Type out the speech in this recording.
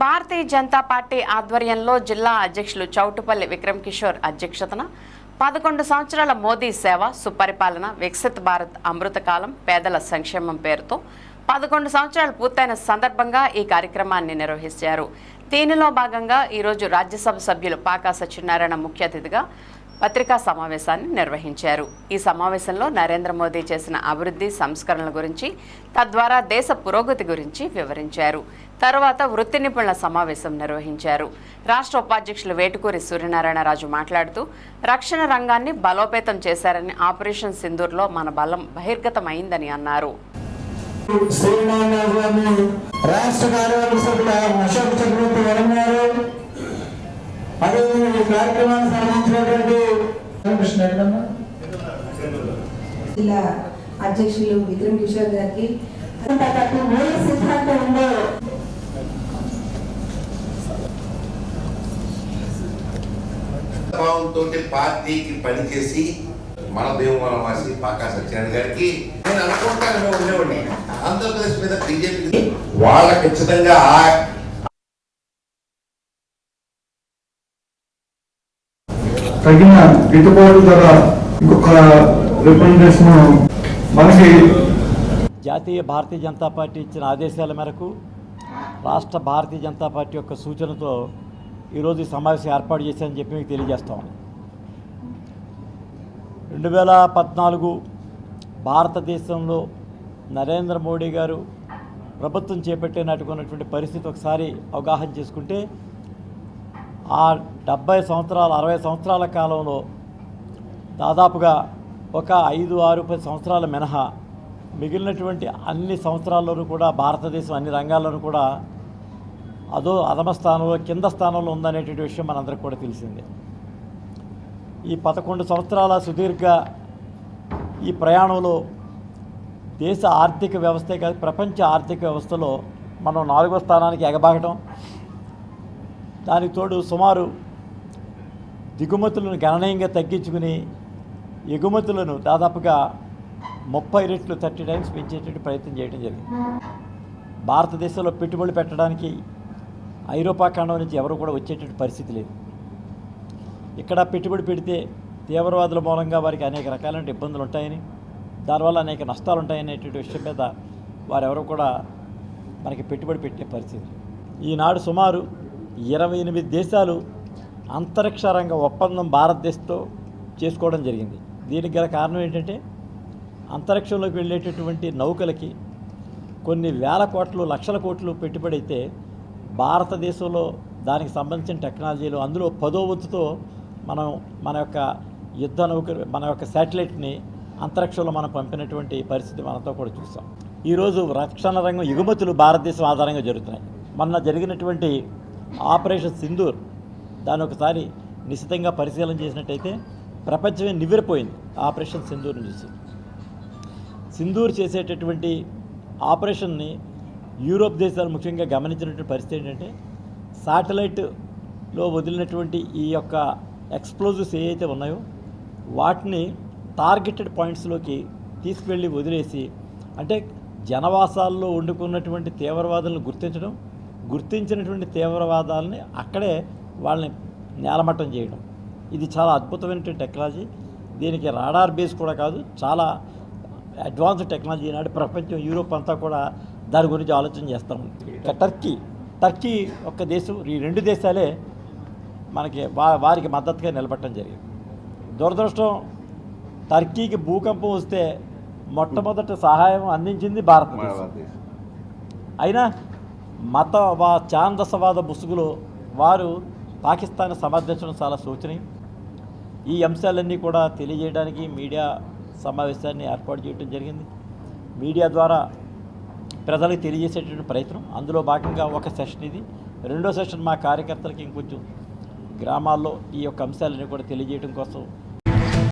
Bharatiya Janata party ఆధ్వర్యంలో జిల్లా అధ్యక్షులు చౌటుపల్లి విక్రమ్ కిషోర్ అధ్యక్షతన పదకొండు సంవత్సరాల మోదీ సేవ సుపరిపాలన వికసిత్ భారత్ అమృతకాలం పేదల సంక్షేమం పేరుతో పదకొండు సంవత్సరాలు పూర్తయిన సందర్భంగా ఈ కార్యక్రమాన్ని నిర్వహించారు. దీనిలో భాగంగా ఈరోజు రాజ్యసభ సభ్యులు పాకా సత్యనారాయణ ముఖ్య అతిథిగా పత్రికా సమావేశాన్ని నిర్వహించారు. ఈ సమావేశంలో నరేంద్ర మోదీ చేసిన అభివృద్ధి సంస్కరణల గురించి తద్వారా దేశ పురోగతి గురించి వివరించారు. తర్వాత వృత్తి నిపుణుల సమావేశం నిర్వహించారు. రాష్ట్ర ఉపాధ్యక్షులు వేటుకూరి సూర్యనారాయణరాజు మాట్లాడుతూ రక్షణ రంగాన్ని బలోపేతం చేశారని ఆపరేషన్ సింధూర్లో మన బలం బహిర్గతమైందని అన్నారు. రాష్ట్ర కార్యవర్గ ఈ కార్యక్రమాన్ని సంబంధించినటువంటి జిల్లా అధ్యక్షులు విక్రమ్ కిషోర్ గారికి. ప్రతి మూల సిద్ధాంతం ఉందో? భావంతో పార్టీకి పనిచేసి మన దేవుమల వాసి పాకా సత్యనారాయణ గారికి నేను అనుకుంటాను ఉండేవాడిని. ఆంధ్రప్రదేశ్ మీద బీజేపీ వాళ్ళ ఖచ్చితంగా తగిన గిట్టుబాటు ధర ఇంకొక రిప్రజెంటేషన్ మనకి జాతీయ భారతీయ జనతా పార్టీ ఇచ్చిన ఆదేశాల మేరకు రాష్ట్ర భారతీయ జనతా పార్టీ యొక్క సూచనతో ఈరోజు సమావేశం ఏర్పాటు చేశారని చెప్పి మీకు తెలియజేస్తాం రెండు వేల పద్నాలుగు భారతదేశంలో నరేంద్ర మోడీ గారు ప్రభుత్వం చేపట్టినట్టుకున్నటువంటి పరిస్థితి ఒకసారి అవగాహన చేసుకుంటే ఆ డెబ్బై సంవత్సరాల అరవై సంవత్సరాల కాలంలో దాదాపుగా ఒక ఐదు ఆరు పది సంవత్సరాల మినహా మిగిలినటువంటి అన్ని సంవత్సరాల్లోనూ కూడా భారతదేశం అన్ని రంగాల్లోనూ కూడా అదో అధమ స్థానంలో కింద స్థానంలో ఉందనేటువంటి విషయం మనందరికీ కూడా తెలిసిందే. ఈ పదకొండు సంవత్సరాల సుదీర్ఘ ఈ ప్రయాణంలో దేశ ఆర్థిక వ్యవస్థే కాదు ప్రపంచ ఆర్థిక వ్యవస్థలో మనం నాలుగో స్థానానికి ఎగబాగటం దానికి తోడు సుమారు దిగుమతులను గణనీయంగా తగ్గించుకుని ఎగుమతులను దాదాపుగా ముప్పై రెట్లు థర్టీ టైమ్స్ పెంచేటట్టు ప్రయత్నం చేయడం జరిగింది. భారతదేశంలో పెట్టుబడులు పెట్టడానికి ఐరోపా ఖండం నుంచి ఎవరు కూడా వచ్చేటట్టు పరిస్థితి లేదు. ఇక్కడ పెట్టుబడి పెడితే తీవ్రవాదుల మూలంగా వారికి అనేక రకాలైన ఇబ్బందులు ఉంటాయని దానివల్ల అనేక నష్టాలు ఉంటాయనేటువంటి విషయం మీద వారెవరు కూడా మనకి పెట్టుబడి పెట్టే పరిస్థితి ఈనాడు సుమారు ఇరవై ఎనిమిది దేశాలు అంతరిక్ష రంగ ఒప్పందం భారతదేశంతో చేసుకోవడం జరిగింది. దీనికి గల కారణం ఏంటంటే అంతరిక్షంలోకి వెళ్ళేటటువంటి నౌకలకి కొన్ని వేల కోట్లు లక్షల కోట్లు పెట్టుబడి అయితే భారతదేశంలో దానికి సంబంధించిన టెక్నాలజీలు అందులో పదో వంతుతో మనం మన యొక్క యుద్ధ నౌక మన యొక్క శాటిలైట్ని అంతరిక్షంలో మనం పంపినటువంటి పరిస్థితి మనతో కూడా చూసాం. ఈరోజు రక్షణ రంగం ఎగుమతులు భారతదేశం ఆధారంగా జరుగుతున్నాయి. మొన్న జరిగినటువంటి ఆపరేషన్ సింధూర్ దాని ఒకసారి నిశ్చితంగా పరిశీలన చేసినట్టయితే ప్రపంచమే నివ్వెరపోయింది ఆపరేషన్ సింధూర్ని చూసి. సింధూర్ చేసేటటువంటి ఆపరేషన్ని యూరోప్ దేశాలు ముఖ్యంగా గమనించినటువంటి పరిస్థితి ఏంటంటే శాటిలైట్లో వదిలినటువంటి ఈ యొక్క ఎక్స్ప్లోజివ్స్ ఏవైతే ఉన్నాయో వాటిని టార్గెటెడ్ పాయింట్స్లోకి తీసుకువెళ్ళి వదిలేసి అంటే జనవాసాల్లో వండుకున్నటువంటి తీవ్రవాదులను గుర్తించడం గుర్తించినటువంటి తీవ్రవాదాలని అక్కడే వాళ్ళని నేలమట్టం చేయడం. ఇది చాలా అద్భుతమైనటువంటి టెక్నాలజీ. దీనికి రాడార్ బేస్ కూడా కాదు చాలా అడ్వాన్స్ టెక్నాలజీ నాడు ప్రపంచం యూరోప్ అంతా కూడా దాని గురించి ఆలోచన చేస్తాం ఇక టర్కీ టర్కీ ఒక్క దేశం ఈ రెండు దేశాలే మనకి వా వారికి మద్దతుగా నిలబడటం జరిగింది. దురదృష్టం టర్కీకి భూకంపం వస్తే మొట్టమొదటి సహాయం అందించింది భారతదేశం. అయినా మత వా ఛాందసవాద ముసుగులో వారు పాకిస్తాన్ సమర్థించడం చాలా శోచనీయం. ఈ అంశాలన్నీ కూడా తెలియజేయడానికి మీడియా సమావేశాన్ని ఏర్పాటు చేయడం జరిగింది. మీడియా ద్వారా ప్రజలకు తెలియజేసేటువంటి ప్రయత్నం. అందులో భాగంగా ఒక సెషన్ ఇది. రెండో సెషన్ మా కార్యకర్తలకి ఇంకొంచెం గ్రామాల్లో ఈ యొక్క అంశాలన్నీ కూడా తెలియజేయడం కోసం